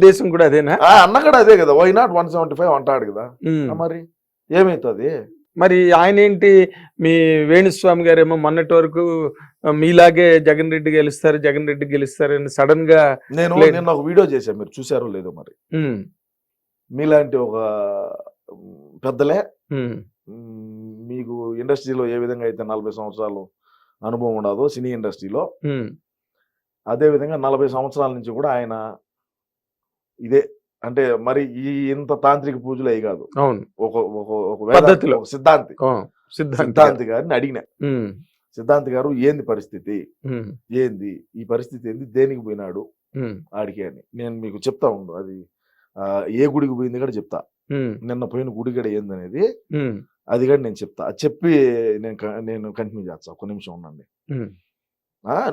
ఉద్దేశం కూడా అదేనా? అన్న కూడా అదే కదా. Why not one seventy five అంటాడు కదా. మరి ఏమైతుంది? మరి ఆయన ఏంటి? మీ వేణుస్వామి గారు ఏమో మొన్నటి వరకు మీలాగే జగన్ రెడ్డి గెలుస్తారు జగన్ రెడ్డి గెలుస్తారు అని సడన్గా నేను. నిన్న ఒక వీడియో చేశాను మీరు చూసారో లేదో మరి. మీలాంటి ఒక పెద్దలే మీకు ఇండస్ట్రీలో ఏ విధంగా అయితే నలభై సంవత్సరాలు అనుభవం ఉండదో సినీ ఇండస్ట్రీలో అదే విధంగా నలభై సంవత్సరాల నుంచి కూడా ఆయన ఇదే అంటే మరి ఈ ఇంత తాంత్రిక పూజలు అయి కాదు. అవును. ఒక ఒక పద్ధతిలో. సిద్ధాంతి. సిద్ధాంతి గారిని అడిగిన. సిద్ధాంతి గారు ఏంది పరిస్థితి? ఏంది? ఈ పరిస్థితి ఏంది? దేనికి పోయినాడు? ఆడికి అని. నేను మీకు చెప్తా ఉండు. అది ఏ గుడికి పోయింది కూడా చెప్తా. నిన్న పోయిన గుడి కూడా ఏందనేది ఉమ్, అది కూడా నేను చెప్తా. చెప్పి నేను నేను కంటిన్యూ చేస్తా. ఒక నిమిషం ఉండండి.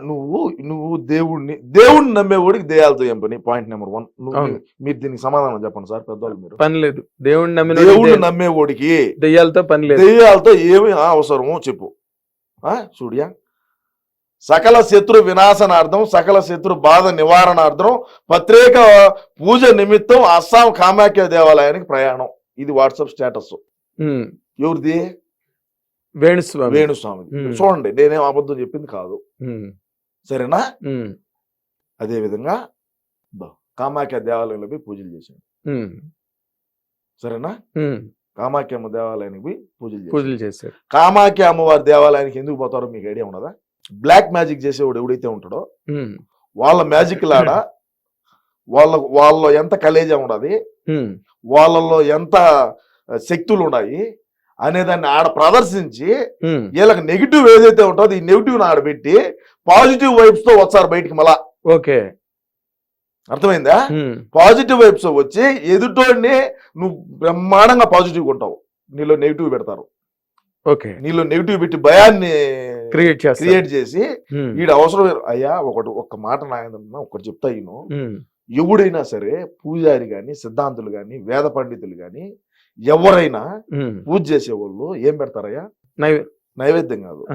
నువ్వు నువ్వు దేవుణ్ణి దేవుణ్ణి నమ్మేవాడికి దేయాలతో ఏం పని? పాయింట్ నెంబర్ వన్ నువ్వు. మీరు దీనికి సమాధానం చెప్పండి సార్ పెద్దవాళ్ళు మీరు. పని లేదు. దేవుణ్ణి నమ్మిన దేవుణ్ణి నమ్మేవాడికి దెయ్యాలతో పని లేదు. దెయ్యాలతో ఏమి అవసరమో చెప్పు. ఆ సూర్య సకల శత్రు వినాశనార్థం సకల శత్రు బాధ నివారణార్థం ప్రత్యేక పూజ నిమిత్తం అస్సాం కామాఖ్య దేవాలయానికి ప్రయాణం. ఇది వాట్సాప్ స్టేటస్ ఎవరిది? వేణుస్వామి. వేణుస్వామిది ఉమ్. చూడండి నేనేం అబద్ధం చెప్పింది కాదు. సరేనా? అదే విధంగా కామాఖ్య దేవాలయంలో పోయి పూజలు చేశాను సరేనా. కామాఖ్య అమ్మ దేవాలయానికి పోయి పూజలు పూజలు చేశారు కామాఖ్య అమ్మవారి దేవాలయానికి ఎందుకు పోతారో మీకు ఐడియా ఉన్నదా? బ్లాక్ మ్యాజిక్ చేసేవాడు ఎవడైతే ఉంటాడో వాళ్ళ మ్యాజిక్ లాడ? వాళ్ళ వాళ్ళలో ఎంత కలేజా ఉండదు? వాళ్ళలో ఎంత శక్తులు ఉన్నాయి అనేదాన్ని ఆడ ప్రదర్శించి. వీళ్ళకి నెగిటివ్ ఏదైతే ఉంటుందో ఈ నెగిటివ్ ఆడ పెట్టి పాజిటివ్ వైబ్స్తో వచ్చారు బయటికి మళ్ళా. ఓకే. అర్థమైందా? పాజిటివ్ వైబ్స్ వచ్చి ఎదుటోడిని నువ్వు బ్రహ్మాండంగా పాజిటివ్ ఉంటావు. నీలో నెగిటివ్ పెడతారు. ఓకే. నీలో నెగిటివ్ పెట్టి భయాన్ని క్రియేట్ చేస్తారు. క్రియేట్ చేసి వీడు అవసరం అయ్యా ఒకటి ఒక్క మాట నాయన ఒకటి చెప్తా ఉమ్, ఎవడైనా సరే పూజారి గాని సిద్ధాంతులు గాని వేద పండితులు గాని ఎవరైనా. పూజ చేసేవాళ్ళు ఏం పెడతారయ్యా? నైవే- నైవేద్యం కాదు.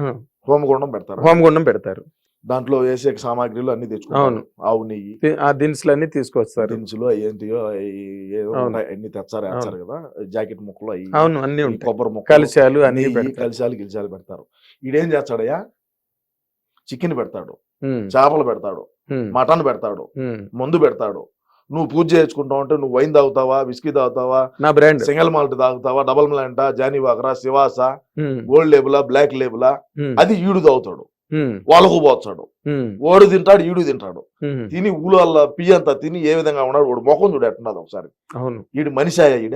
హోమగుండం పెడతారు. హోమగుండం పెడతారు. దాంట్లో వేసే సామాగ్రిలు అన్ని తెచ్చుకుంటారు. అవును. ఆవు నెయ్యి. ఆ దినుసులన్నీ తీసుకొస్తారు. దినుసులు ఏంటియో అన్ని తెచ్చారు వేస్తారు కదా. జాకెట్ ముక్కలు అవి అవును అన్ని కొబ్బరి ముక్కలు కలిశాలు అన్ని కలిశాలు గిలిశాలు పెడతారు. ఈడేం చేస్తాడయ్యా? చికెన్ పెడతాడు. చేపలు పెడతాడు. మటన్ పెడతాడు. మందు పెడతాడు. నువ్వు పూజ చేసుకుంటావు అంటే నువ్వు వైన్ తాగుతావా విస్కీ తాగుతావా నా బ్రాండ్. సింగల్ మాల్ట్ తాగుతావా డబల్ మిలాంటా జానీ వాకరా శివాస గోల్డ్ లేబులా బ్లాక్ లేబులా అది ఈడు తాగుతాడు. వాళ్ళకు పోతాడు ఓడు తింటాడు ఈడు తింటాడు. తిని ఊళ్ళ పియ్య అంతా తిని ఏ విధంగా ఉన్నాడు వాడు ముఖం చూడు ఎట్టున్నది ఒకసారి. అవును. ఈడు మనిషాయా ఈడ?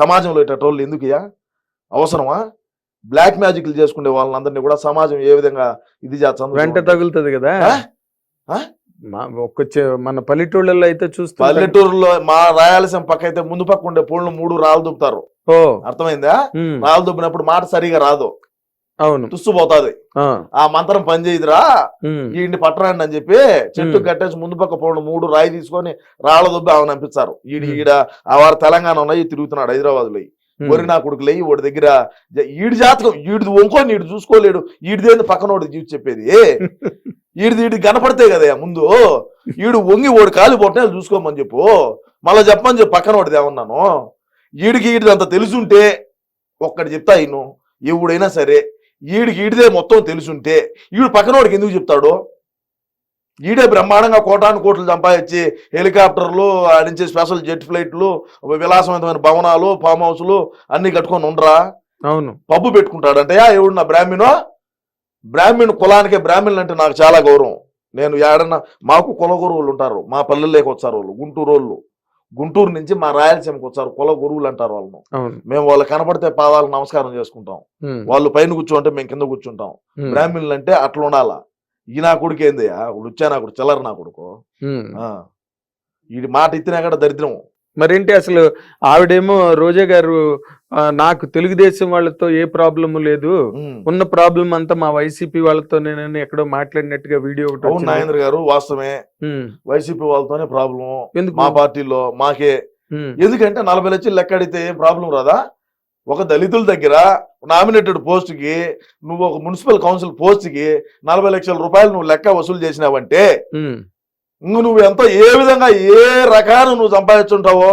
సమాజంలో ఇట్టోళ్ళు ఎందుకుయా అవసరమా? బ్లాక్ మ్యాజిక్లు చేసుకునే వాళ్ళందరినీ కూడా సమాజం ఏ విధంగా ఇది చేస్తాను వెంట తగులుతుంది కదా? ఒక్క మన పల్లెటూళ్ళలో అయితే చూస్తే పల్లెటూరులో మా రాయలసీమ పక్క అయితే ముందు పక్క ఉండే పూలను మూడు రాళ్ళు దుబ్బుతారు ఓ. అర్థమైందా? రాళ్ళు దుబ్బినప్పుడు మాట సరిగా రాదు. అవును. తుస్సు పోతాది. ఆ, మంత్రం పనిచేయదురా. ఈయన్ని పట్టరండి అని చెప్పి చెట్టు. కట్టేసి ముందు పక్క పోవడం మూడు రాయి తీసుకొని రాళ్ళ దుబ్బి ఆమె పంపిస్తారు ఈడు. ఈడ ఆ వారు తెలంగాణ ఉన్నాయి తిరుగుతున్నాడు హైదరాబాద్లో వరి నా కొడుకు లేయి వాడి దగ్గర ఈడి జాతకం ఈడిది వంకొని ఈడు చూసుకోలేడు. ఈడిదేంది పక్కనోడు చూసి చెప్పేది. ఈడిది ఈడి కనపడితే కదా ముందు. ఈడు వంగి ఓడి కాలు పొట్టిన చూసుకోమని చెప్పు. మళ్ళా చెప్పమని చెప్పు పక్కనోడిది ఏమన్నాను? ఈడికి ఈడిది అంత తెలుసుంటే ఒక్కటి చెప్తా ఈయను ఎవడైనా సరే ఈడికి ఈడిదే మొత్తం తెలుసుంటే ఈడు పక్కనోడికి ఎందుకు చెప్తాడు? ఈడే బ్రహ్మాండంగా కోటాను కోట్లు సంపాదించి హెలికాప్టర్లు ఆడించే స్పెషల్ జెట్ ఫ్లైట్లు విలాసవంతమైన భవనాలు ఫామ్ హౌస్లు అన్ని కట్టుకొని ఉండరా? అవును. పబ్బు పెట్టుకుంటాడంటయా ఎవడు నా బ్రాహ్మణు? బ్రాహ్మణ్ కులానికే బ్రాహ్మణులు అంటే నాకు చాలా గౌరవం. నేను ఏడన్నా మాకు కుల గురువులు ఉంటారు. మా పల్లెల్లోకి వచ్చారు వాళ్ళు గుంటూరు వాళ్ళు. గుంటూరు నుంచి మా రాయలసీమకి వచ్చారు కుల గురువులు అంటారు వాళ్ళను. మేము వాళ్ళు కనపడితే పాదాలు నమస్కారం చేసుకుంటాం. వాళ్ళు పైన కూర్చోంటే మేము కింద కూర్చుంటాం. బ్రాహ్మణులు అంటే అట్లా ఉండాలా? ఈ నా కొడుకు ఏందయ్యా వచ్చా నా కొడుకు చిల్లర నా కొడుకు. ఈడి మాట ఇచ్చినా కూడా దరిద్రం మరేంటి అసలు ఆవిడేమో రోజా గారు నాకు తెలుగుదేశం వాళ్ళతో ఏ ప్రాబ్లము లేదు. ఉన్న ప్రాబ్లం అంతా మా వైసీపీ వాళ్ళతో నేను ఎక్కడో మాట్లాడినట్టుగా వీడియో ఒకటి. నాగేంద్ర గారు వాస్తవమే. వైసీపీ వాళ్ళతోనే ప్రాబ్లం ఎందుకు? మా పార్టీలో మాకే. ఎందుకంటే నలభై లక్షలు లెక్క అడిగితే ఏం ప్రాబ్లం రాదా? ఒక దళితుల దగ్గర నామినేటెడ్ పోస్ట్కి నువ్వు ఒక మున్సిపల్ కౌన్సిల్ పోస్ట్కి నలభై లక్షల రూపాయలు నువ్వు లెక్క వసూలు చేసినావంటే నువ్వు ఎంత ఏ విధంగా ఏ రకాన్ని నువ్వు సంపాదించుంటావో